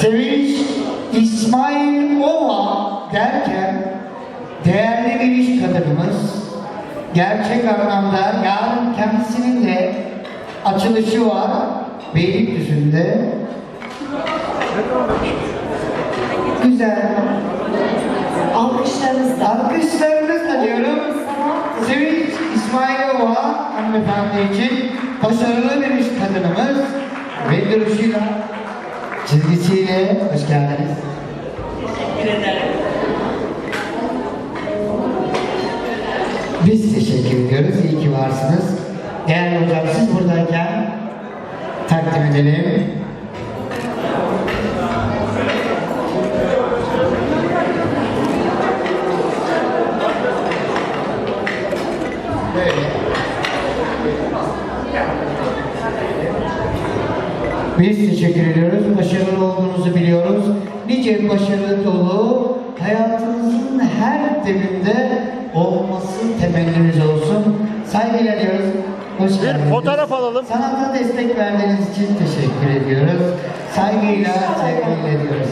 Sevinç İsmail Ova derken değerli bir iş kadınımız gerçek anlamda yarın kendisinin de açılışı var Beylikdüzü'nde. Güzel. Alkışlarınızla. Alkışlarınızla diyorum. Sevinç İsmailova hanımefendi için başarılı bir iş kadınımız ve duruşuyla, geldiniz. Teşekkür ederim. Biz teşekkür ediyoruz. İyi ki varsınız. Değerli hocam siz buradayken takdim edelim. Böyle. Biz teşekkür ediyoruz. Başarılı olduğunuzu biliyoruz. Nice başarı dolu hayatınızın her deminde olması temennimiz olsun. Saygıyla diyoruz. Hoş Bir geldiniz. fotoğraf alalım. Sanata destek verdiğiniz için teşekkür ediyoruz. Saygıyla, sevgiyle diyoruz.